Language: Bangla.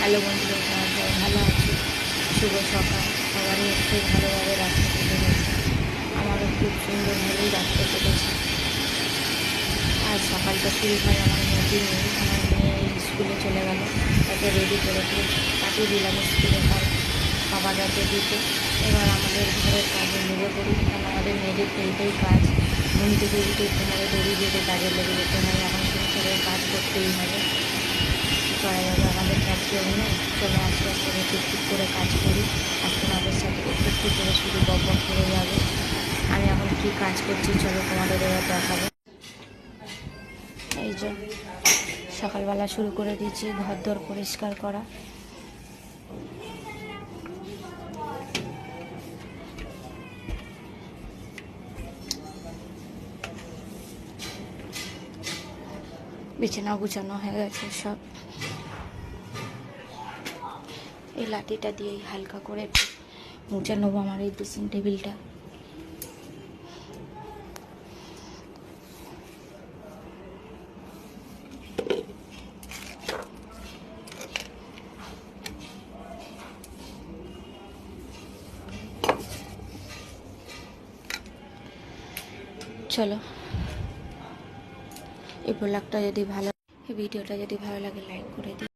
হ্যালো বন্ধুরা সবাই ভালো আছি। শুভ সকাল। সবারই একটু ভালোভাবে রাস্তা কেটে গেছে আমারও খুব সুন্দরভাবেই রাস্তা কেটেছে আর সকালটা শুরু হয় আমার মেয়েকে নিয়ে। আমার মেয়ে স্কুলে চলে গেল। তাকে রেডি করে দিয়ে পাঠিয়ে দিলাম স্কুলে তার বাবা গেছে দিতে। এবার আমাদের ঘরের কাজে লেগে পড়ি। কারণ আমাদের মেয়েদের এইটাই কাজ। ঘুম থেকে উঠে তোমাদের দড়ি বেঁধে কাজে লেগে যেতে হয়। এখন সংসারের কাজ করতেই হবে। করা যাবে টুকটুক করে কাজ করি। আর তোমাদের সাথে একটু একটু করে শুধু বক করে যাবে। আমি এখন কী কাজ করছি চলো তোমাদের এবার দেখাবো। এই যে, সকালবেলা শুরু করে দিয়েছি ঘর পরিষ্কার করা। বিছানা গুছানো হয়ে গেছে সব। এই লাঠিটা দিয়েই হালকা করে মুছে নেব আমার এই ড্রেসিং টেবিলটা। চলো, এই ব্লগটা যদি ভালো ভিডিওটা যদি ভালো লাগে লাইক করে দিও।